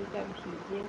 চুলটা ভিজে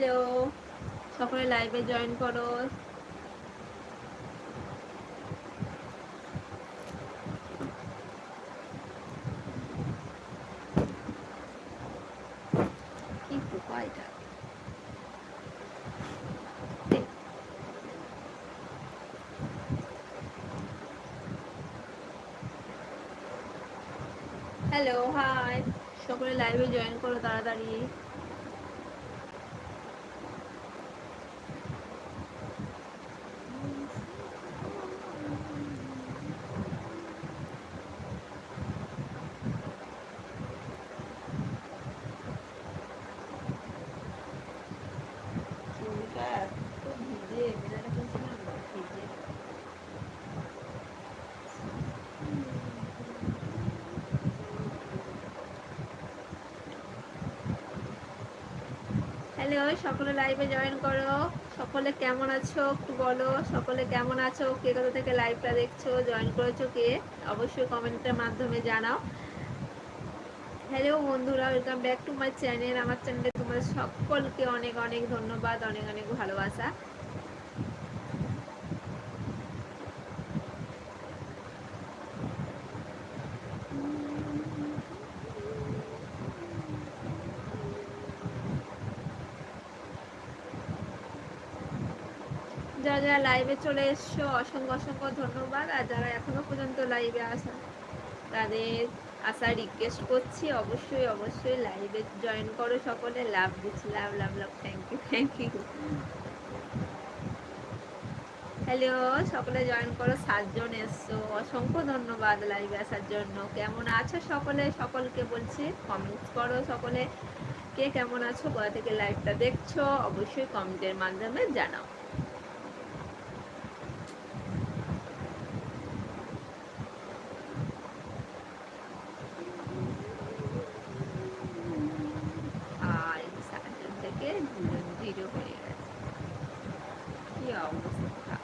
হ্যালো সকলে লাইভে জয়েন করো। হ্যালো হাই সকলে লাইভে জয়েন করো তাড়াতাড়ি। সকলে লাইভে জয়েন করো। সকলে কেমন আছো একটু বলো। সকলে কেমন আছো? কে কোথা থেকে লাইভটা দেখছ? জয়েন করেছ কে? অবশ্যই কমেন্টের মাধ্যমে জানাও। হ্যালো বন্ধুরা welcome back to my channel আমার চ্যানেলে তোমাদের সকলকে অনেক অনেক ধন্যবাদ, অনেক অনেক ভালোবাসা। যারা যারা লাইভে চলে এসছো, অসংখ্য অসংখ্য ধন্যবাদ। আর যারা এখনও পর্যন্ত লাইভে আসা, তাদের আসার রিকোয়েস্ট করছি, অবশ্যই অবশ্যই লাইভে জয়েন করো সকলে। লাভ দিচ্ছি love love love thank you thank you hello সকলে জয়েন করো, সাতজন এসছো। অসংখ্য ধন্যবাদ লাইভে আসার জন্য। কেমন আছো সকলে? সকলকে বলছি কমেন্টস করো সকলে। কে কেমন আছো? কোথা থেকে লাইভটা দেখছ। অবশ্যই কমেন্টের মাধ্যমে জানাও আর সাতজন থেকে দুজন জিরো হয়ে গেছে কি অবস্থা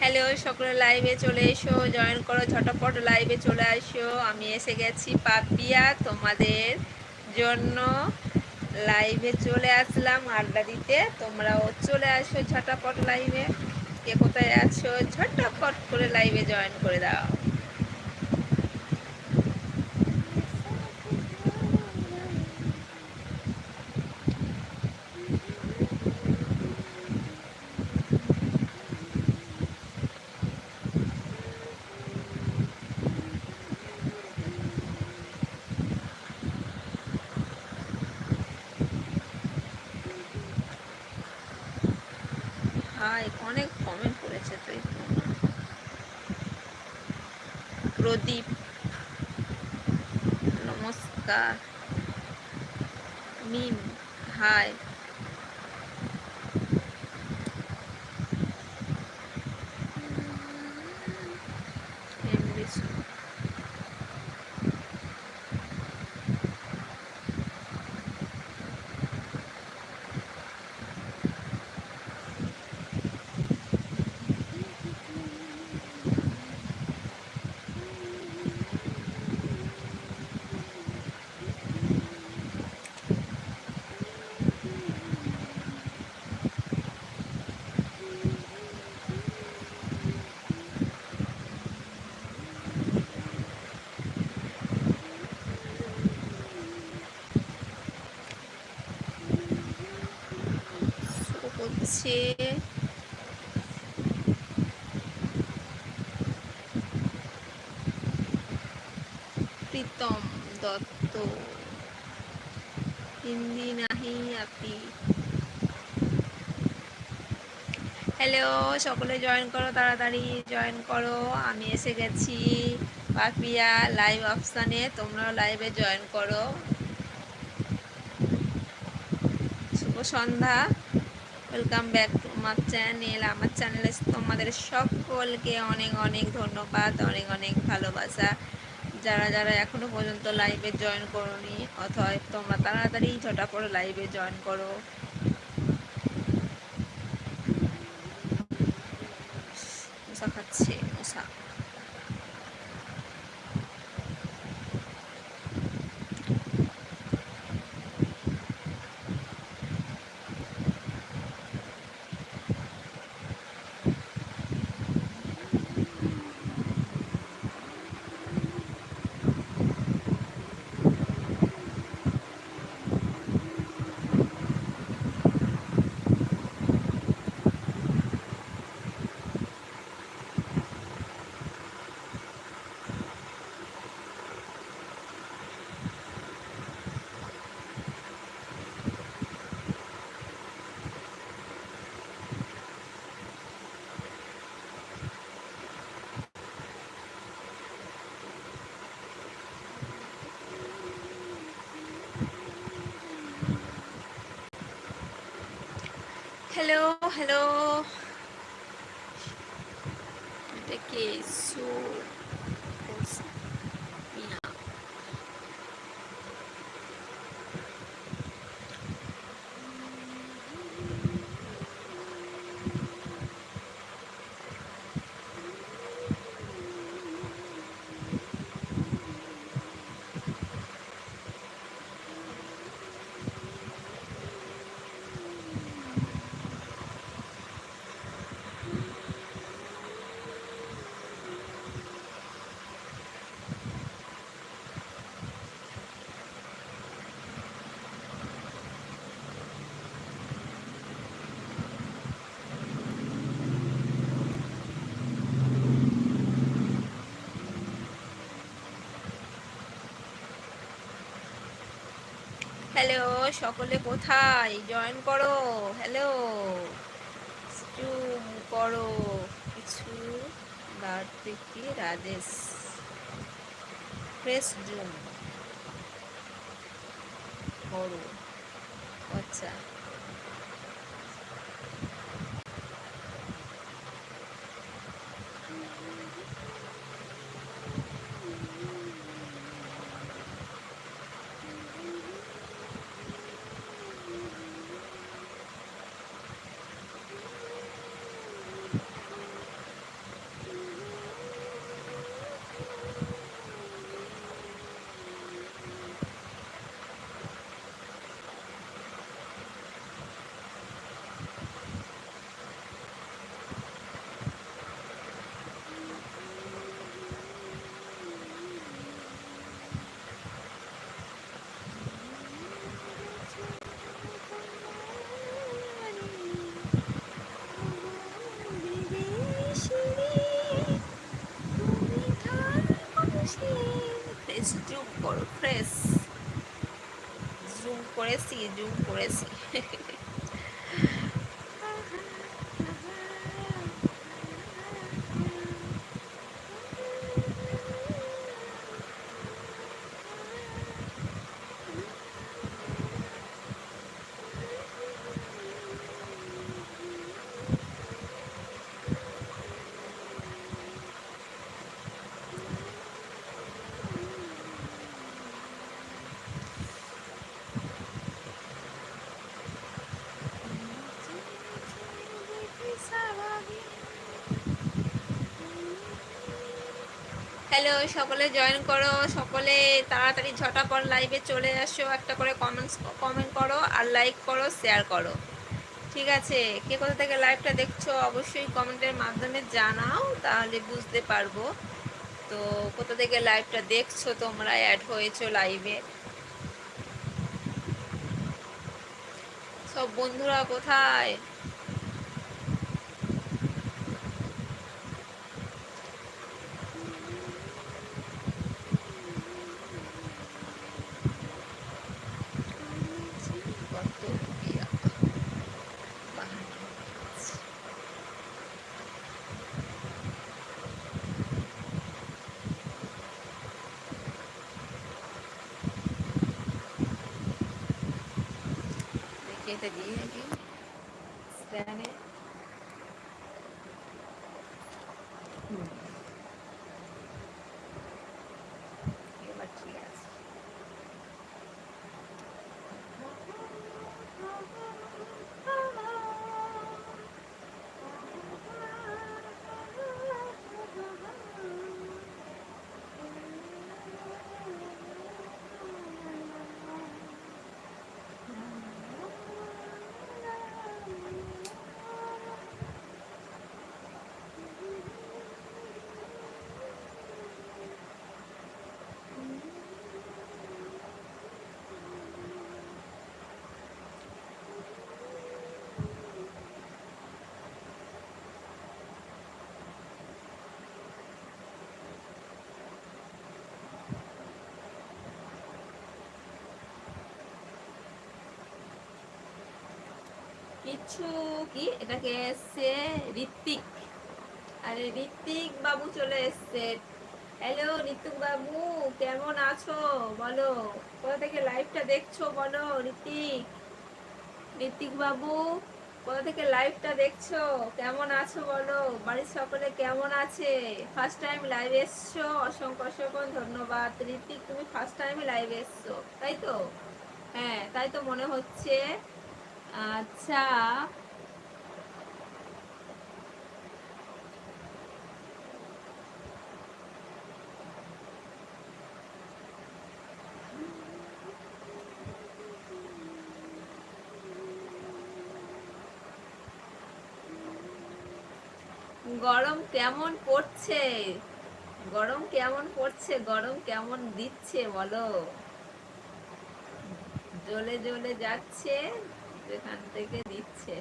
হ্যালো সকলে লাইভে চলে এসো জয়েন করো, ঝটপট লাইভে চলে আসো। আমি এসে গেছি পাপিয়া, তোমাদের জন্য লাইভে চলে আসলাম আড্ডা দিতে। তোমরাও চলে আসো ঝটপট লাইভে কে কোথায় আছো? ঝটপট করে লাইভে জয়েন করে দাও হাই অনেক কমেন্ট করেছে তুই প্রদীপ নমস্কার মিম হাই এমবিসি আছে প্রীতম দত্ত। হিন্দি নাহি আপি হ্যালো সকলে জয়েন করো, তাড়াতাড়ি জয়েন করো। আমি এসে গেছি পাপিয়া লাইভ অপশানে তোমরাও লাইভে জয়েন করো। শুভ সন্ধ্যা। ওয়েলকাম ব্যাক টু আমার চ্যানেল আমার চ্যানেলে তোমাদের সকলকে অনেক অনেক ধন্যবাদ, অনেক অনেক ভালোবাসা। যারা যারা এখনও পর্যন্ত লাইভে জয়েন করোনি, অথবা তোমরা তাড়াতাড়ি ছটা পরে লাইভে জয়েন করো। মশা খাচ্ছে, মশা। হ্যালো হ্যালো এটা কি সু হ্যালো সকলে কোথায়? জয়েন করো। হ্যালো চুম করো। কিছু থেকে রাজেশ। প্রেস জুম করো। আচ্ছা ফ্রেশ জুম করো ফ্রেশ জুম করেছি জুম করেছি হ্যালো, সকলে জয়েন করো, সকলে তাড়াতাড়ি ঝটাপট লাইভে চলে আসো, একটা করে কমেন্টস কমেন্ট করো আর লাইক করো শেয়ার করো। ঠিক আছে? কে কোথা থেকে লাইভটা দেখছ অবশ্যই কমেন্টের মাধ্যমে জানাও, তাহলে বুঝতে পারব। তো কোথা থেকে লাইভটা দেখছ, তোমরা অ্যাড হয়েছো লাইভে সব বন্ধুরা কোথায়? এতে দিয়ে কিছু কি এটাকে এসছে ঋত্বিক। আরে ঋত্বিক বাবু চলে এসছে। হ্যালো ঋত্বিক বাবু, কেমন আছো? বলো, কোথা থেকে লাইভটা দেখছ বলো ঋত্বিক? ঋত্বিক বাবু, কোথা থেকে লাইভটা দেখছ? কেমন আছো বলো? বাড়ির সকলে কেমন আছে? ফার্স্ট টাইম লাইভ এসছো? অসংখ্য অসংখ্য ধন্যবাদ। ঋত্বিক, তুমি ফার্স্ট টাইম লাইভ এসছো, তাই তো? হ্যাঁ তাই তো মনে হচ্ছে। আচ্ছা। গরম কেমন পড়ছে? গরম কেমন পড়ছে? গরম কেমন দিচ্ছে বলো? জ্বলে জ্বলে যাচ্ছে। থেকে দিচ্ছে।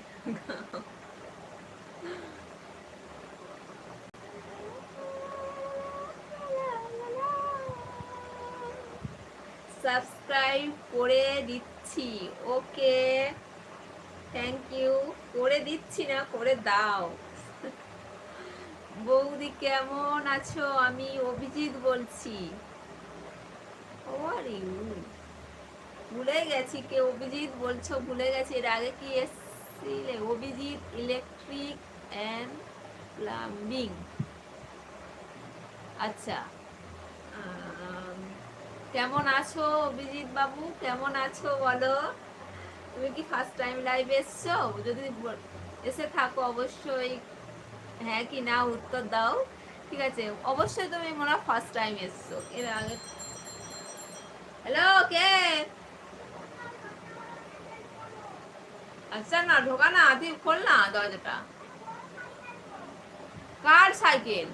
সাবস্ক্রাইব করে দিচ্ছি, ওকে। থ্যাংক ইউ করে দিচ্ছি না, করে দাও। বৌদি, কেমন আছো? আমি অভিজিৎ বলছি। ও আর ইউ ভুলে গেছি কে অভিজিৎ বলছো, ভুলে গেছি। এর আগে কি এসছিলে? Abhijit electric and plumbing. আচ্ছা কেমন আছো অভিজিৎ বাবু? কেমন আছো বলো? তুমি কি ফার্স্ট টাইম লাইভ এসছো? যদি এসে থাকো অবশ্যই। হ্যাঁ কি না, উত্তর দাও। ঠিক আছে, অবশ্যই তুমি মনে ফার্স্ট টাইম এসছো। এর আগে হ্যালো কে? আচ্ছা না, ঢোকা না তুই খোল না দরজাটা। কার সাইকেল?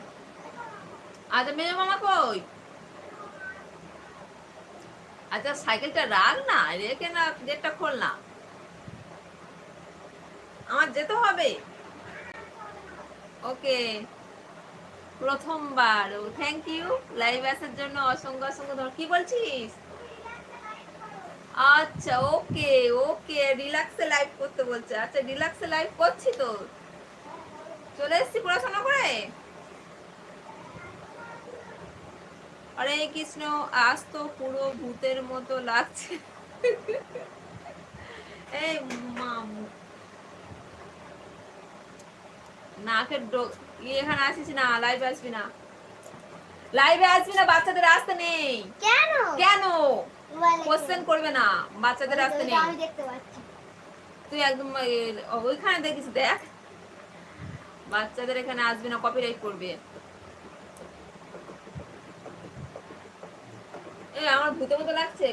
আচ্ছা মেয়ে মামা কই? আচ্ছা সাইকেলটা রাখ না, রেখে না, গেটটা খোল না। আমার যেতে হবে। ওকে। প্রথমবার। থ্যাংক ইউ লাইভ আসার জন্য অসংখ্য অসংখ্য ধন্যবাদ। কি বলছিস? আচ্ছা ওকে ওকে রিল্যাক্সে লাইভ করতে বলছে। আচ্ছা রিল্যাক্সে লাইভ করছি তো? চলে এসেছি পড়াশোনা করে? হরে কৃষ্ণ আজ তো পুরো ভূতের মতো লাগছে। এই মামু। নাকের ডো- ইয়ে এখানে আসিস না লাইভে আসবি না। লাইভে আসবি না বাচ্চাদের আসতে নেই। কেন? কেন? কোশ্চেন করবে না বাচ্চাদের আসতে নেই। আমি দেখতে পাচ্ছি। তুই একদম ওইখানে দেখিস দেখ। বাচ্চাদের এখানে আসবে না কপিরাইট করবে। এই আমার ভূতের মতো লাগছে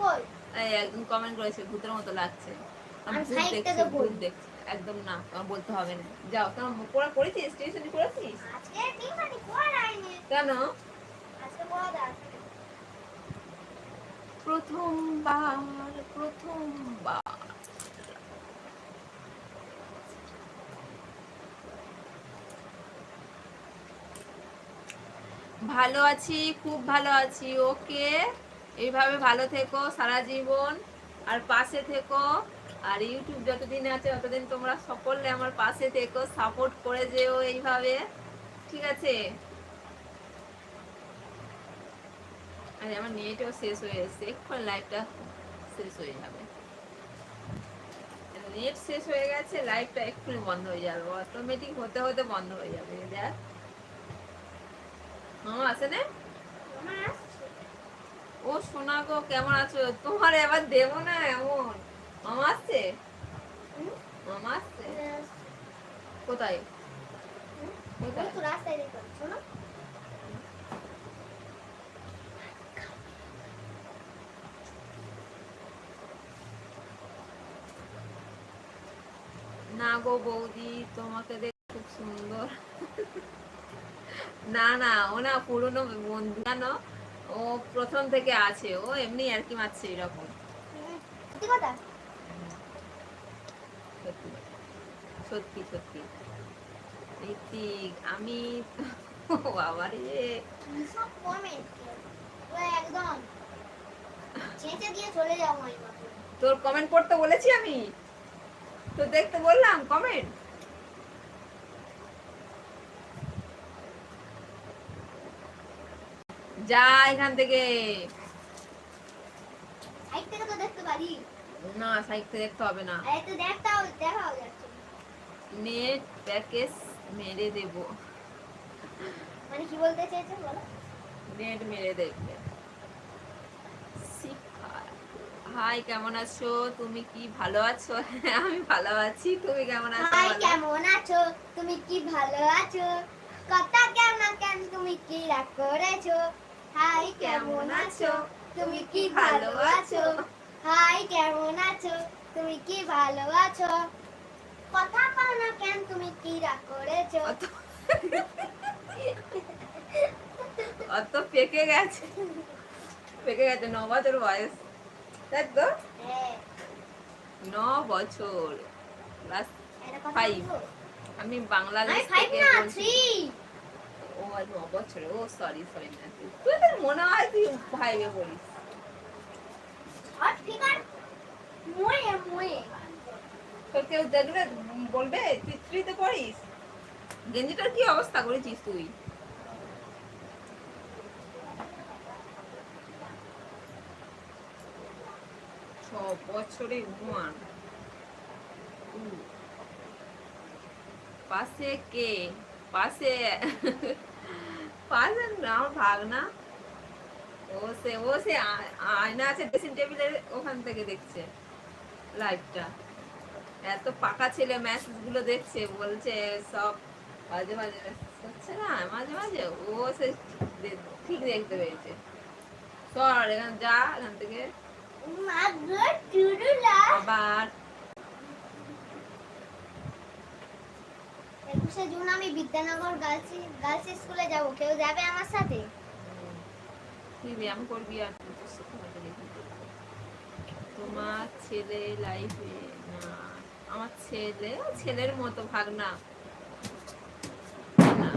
কই? এই একদম কমেন্ট করেছে ভূতের মতো লাগছে। আমি ভূত দেখছি ভূত দেখছি। একদম না আমার বলতে হবে না। যাও তোমার পড়া করেছিস টিউশন করেছিস আজকে টিউশনি কেন? আজকে পড়া দাও প্রথমবার প্রথমবার। ভালো আছি, খুব ভালো আছি, ওকে? এইভাবে ভালো থেকো সারা জীবন। আর পাশে থেকো। আর ইউটিউব যতদিন আছে, ততদিন তোমরা সকলে আমার পাশে থেকো, সাপোর্ট করে যেও এইভাবে। ঠিক আছে? আরে আমার নেটও শেষ হয়ে এসেছে এক্ষুনি লাইভটা শেষ হয়ে যাবে। নেট শেষ হয়ে গেছে লাইভটা এক্ষুনি বন্ধ হয়ে যাবে অটোমেটিক হতে হতে বন্ধ হয়ে যাবে দেখ। হ্যাঁ আসে না? ও সোনা গো কেমন আছো? তোমার এবার দেবো না এমন। মামা আসছে? মামা আসছে? আসছে। কোথায়? কোথায় রাস্তায় দেখতে পাচ্ছ না গো বৌদি তোমাকে দেখে খুব সুন্দর। না না ও না পুরনো বন্ধু জানো ও প্রথম থেকে আছে ও এমনি আর কি মারছে এরকম। সত্যি সত্যি ঋতিক আমি বাবা রে। তোর কমেন্ট পড়তে বলেছি আমি? তো দেখতে বললাম কমেন্ট যা এখান থেকে। সাইড থেকে তো দেখতে পারি। না সাইডতে দেখতে হবে না। তো। নেট প্যাকেজ মেরে দেব। মানে কি বলতে চেয়েছে বলো? নেট মেরে দেখবে। হাই কেমন আছো? তুমি কি ভালো আছো? হ্যাঁ, আমি ভালো আছি। তুমি কেমন আছো হাই কেমন আছো? তুমি কি ভালো আছো? কথা কেমন কেন তুমি কি রাগ করেছ? হাই কেমন আছো? তুমি কি ভালো আছো? হাই কেমন আছো? তুমি কি ভালো আছো? কথা পাও না কেন তুমি কি রাগ করেছ? অত পেকে গেছে। পেকে গেছে ন বছর বয়স। তাই তো হ্যাঁ ন বছর। ক্লাস? আমি আমি বাংলাদেশ থেকে বলছি। ও আজ ন বছরে ও সরি সরি না তুই তুই তোর মনে হয় তুই ভাইবে বলিস কেউ দেখলে বলবে তুই থ্রিতে পড়িস? গেঞ্জিটার কি অবস্থা করেছিস তুই? বছরে ওয়ান পাশে কে? পাশে। পাশে আমার ভাগ ও সে ও সে আয়না আছে ড্রেসিং টেবিলের ওখান থেকে দেখছে লাইভটা এত পাকা ছেলে মেসেজগুলো দেখছে, বলছে সব মাঝে মাঝে করছে না, মাঝে মাঝে। ও সে ঠিক দেখতে পেয়েছে। সর এখানে যা, এখান থেকে আবার একুশে জুন আমি বিদ্যানগর গার্লস গার্লস স্কুলে যাব। কেউ যাবে আমার সাথে? তুই ব্যায়াম করবি আর। তোমার ছেলে লাইফে না। আমার ছেলে ছেলের মতো ভাগনা না।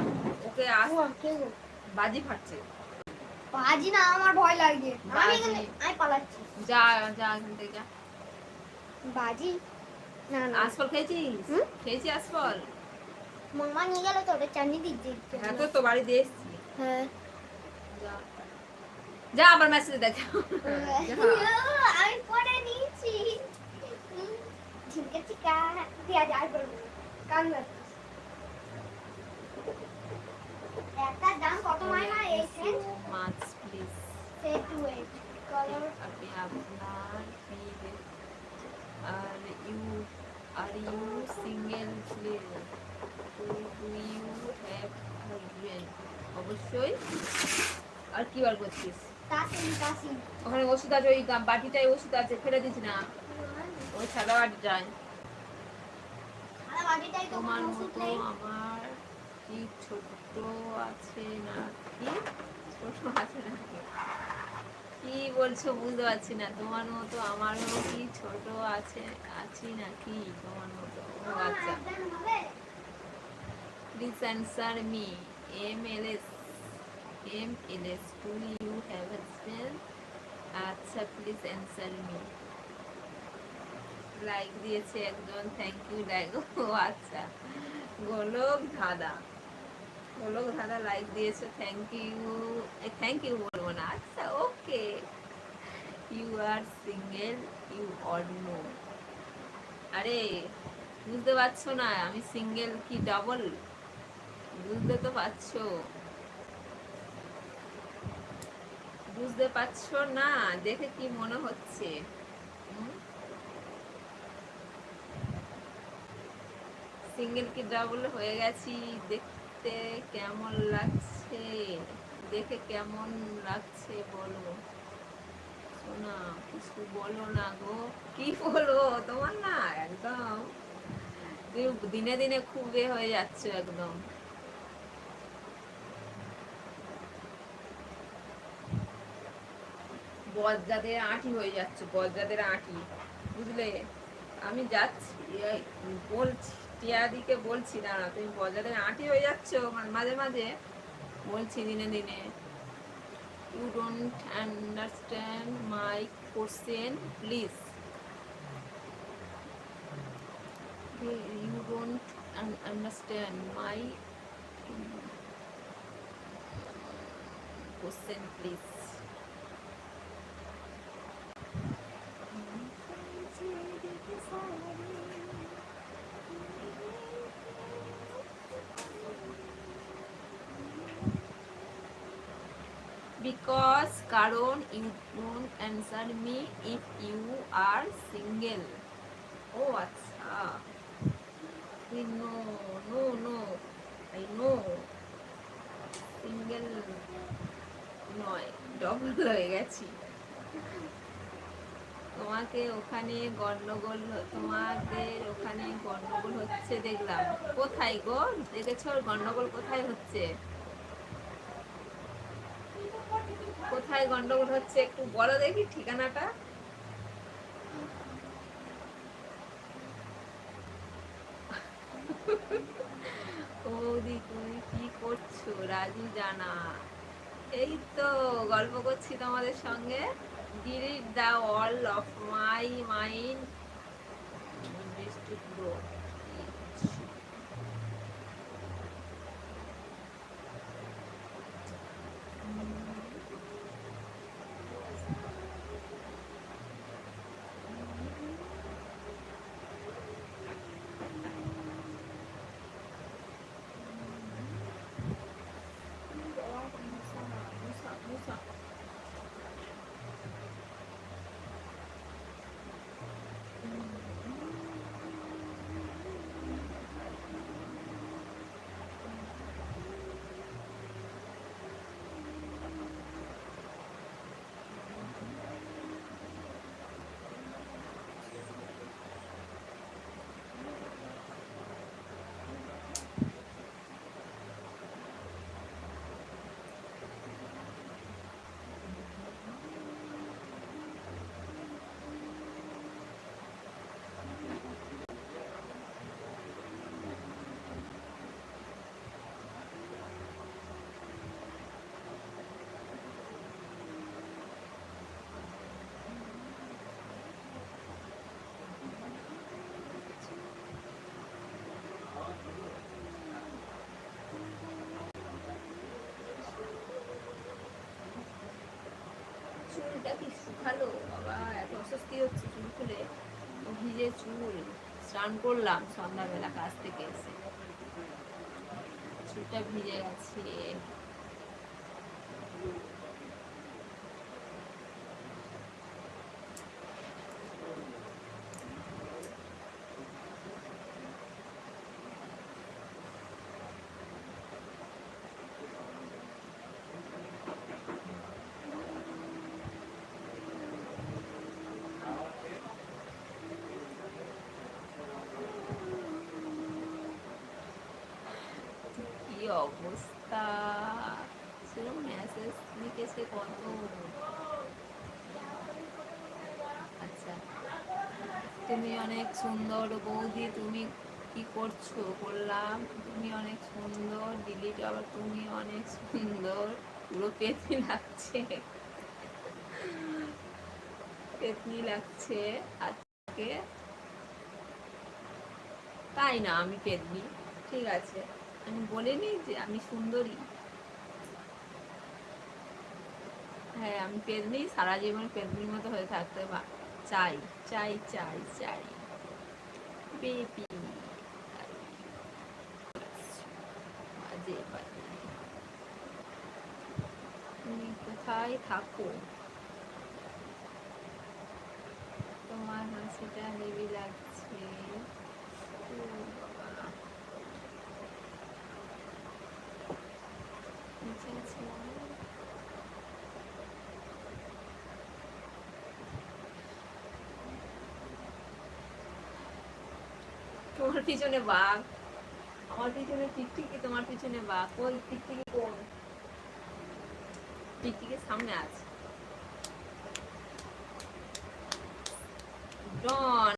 ওকে বাজি ফাটছে। বাজি না আমার ভয় লাগছে আমি এখানে আমি পালাচ্ছি। যা যা এখান থেকে যা। বাজি? না না। আসফল খেয়েছিস? খেয়েছি আসফল। মামা নিয়ে গেল তো ওটা চাটনি দিচ্ছে। হ্যাঁ তো তো বাড়ি দিয়ে এসছি। হ্যাঁ। যা। যা আবার মেসেজ দেখ। আমি পড়ে নিয়েছি। ঝিমকে চিকা দিয়া যায় করব কান একটা দাম কত হয় না? এই sent much please set two eight colour আপনি আপনার feed are you are you single please do you have husband অবশ্যই। আর কি বার করছিস? ওখানে ওষুধ আছে ওই বাটিটায় ওষুধ আছে ফেলে দিস না। ওই সাদা বাটিটায় তোমার মতো আমার কি ছোট আছে না কি বলছো বুঝতে পারছি না। তোমার মতো আমারও কি ছোট আছে, আছি নাকি? তোমার মতো আচ্ছা। প্লিজ অ্যান্সার মি লাইক দিয়েছে একজন থ্যাংক ইউ লাইক আচ্ছা। গোলক ধাঁধা। ধাঁধা লাইক দিয়েছে থ্যাংক ইউ থ্যাংক ইউ বলব না। আচ্ছা okay you are single you know আরে, বুঝতে পারছ না, আমি সিঙ্গেল কি ডাবল বুঝতে তো পারছ। বুঝতে পারছ না, দেখে কি মনে হচ্ছে? সিঙ্গেল কি ডাবল হয়ে গেছি দেখতে কেমন লাগছে? দেখে কেমন লাগছে বলো। শোনা কিছু বলো না গো। কি বলব তোমার না একদম তুমি দিনে দিনে খুব এ হয়ে যাচ্ছ একদম। বজ্জাদের আঁটি হয়ে যাচ্ছে বজ্জাদের আঁটি। বুঝলে? আমি যাচ্ছি বলছি। টিয়াদিকে বলছি, দাঁড়া, তুমি বজ্জাদের আঁটি হয়ে যাচ্ছ মাঝে মাঝে? বলছি, দিনে দিনে। You don't understand my question please you don't understand my question please কারণ you don't answer me, if you are single. ও আচ্ছা। No no no, I know. Single নয়, ডবল হয়ে গেছি। তোমাকে ওখানে গন্ডগোল তোমাদের ওখানে গন্ডগোল হচ্ছে দেখলাম। কোথায় গো? দেখেছ গন্ডগোল কোথায় হচ্ছে? কোথায় গন্ডগোল হচ্ছে, একটু বলো দেখি ঠিকানাটা। বৌদি, তুমি কি করছ? রাজু জানা। এই তো গল্প করছি তোমাদের সঙ্গে। Delete the all of my mind চুলটা কি শুকালো? বাবা, এত অস্বস্তি হচ্ছে চুল খুলে। ভিজে চুল। স্নান করলাম সন্ধ্যাবেলা কাজ থেকে এসে। চুলটা ভিজে গেছে। অবস্থা সেরকম মেসেজ লিখেছে কত আচ্ছা তুমি অনেক সুন্দর বৌদি তুমি কি করছ বললাম তুমি অনেক সুন্দর ডিলিট আবার তুমি অনেক সুন্দর পুরো পেতনি লাগছে পেতনি লাগছে আজকে তাই না আমি পেতনি ঠিক আছে আমি বলিনি যে আমি সুন্দরী। হ্যাঁ আমি পেদনি সারা জীবন পেদনির মতো হয়ে থাকতে বা- চাই চাই চাই চাই। বেবি। তুমি কোথায় থাকো? তোমার হাসিটা হেভি লাগছে ও বাবা। নিচে আছে মনে হয়। তোমার পিছনে বাঘ? আমার পিছনে টিকটিকি, তোমার পিছনে বাঘ। কোন টিকটিকি কোন? টিকটিকির সামনে আছে। ডন